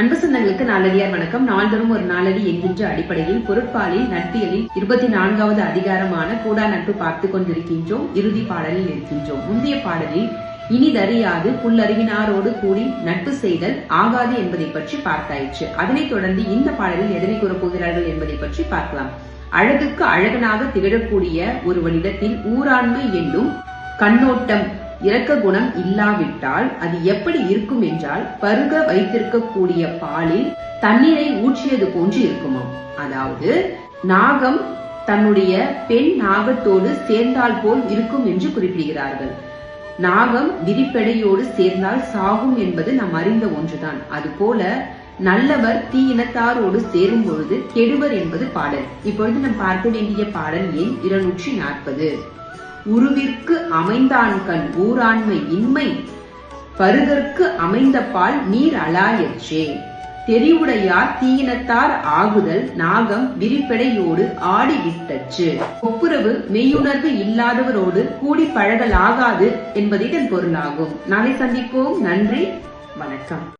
அன்பு சொந்தங்களுக்கு நாளடியார் வணக்கம். நாள்தோறும் ஒரு நாளடி என்கின்ற அடிப்படையில் பொருட்பாலில் நட்பியலில் இருபத்தி நான்காவது அதிகாரமான கூடா நட்பு பார்த்து கொண்டிருக்கின்றோம். இறுதி பாடலில் இருக்கின்றோம் முந்தைய பாடலில் இனிதறியாது புல்லறிவினாரோடு கூடி நட்பு செய்தல் ஆகாது என்பதை பற்றி பார்த்தாயிற்று. அதனைத் தொடர்ந்து இந்த பாடலில் எதனை கூறப் போகிறார்கள் என்பதை பற்றி பார்க்கலாம். அழகுக்கு அழகனாக திகழக்கூடிய ஒருவனிடத்தில் ஊராண்மை என்னும் கண்ணோட்டம் இரக்க குணம் இல்லாவிட்டால் அது எப்படி இருக்கும் என்றால் பருக வைத்திருக்கக்கூடிய பாலில் தண்ணீரை ஊற்றியது போன்று இருக்குமாம். அதாவது நாகம் தன்னுடைய பெண் நாகத்தோடு சேர்ந்தால் போல் இருக்கும் என்று குறிப்பிடுகிறார்கள். நாகம் விரிப்பெடையோடு சேர்ந்தால் சாகும் என்பது நாம் அறிந்த ஒன்றுதான். அதுபோல நல்லவர் தீ இனத்தாரோடு சேரும் பொழுது கெடுவர் என்பது பாடல். இப்பொழுது நாம் பார்க்க வேண்டிய பாடல் எண் இருநூற்றி நாற்பது. உருவிற்கு அமைந்தான்கண் ஊராண்மை இன்மை பருதற்கு அமைந்த பால் நீர் அலாயற்றே. தெரிவுடையார் தீயினத்தார் ஆகுதல் நாகம் விரிப்படையோடு ஆடி விட்டச்சு ஒப்புரவு மெய்யுணர்வு இல்லாதவரோடு கூடி பழகலாகாது என்பது இதன் பொருளாகும். நாளை சந்திப்போம். நன்றி. வணக்கம்.